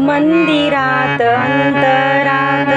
मंदिरात अंतरात.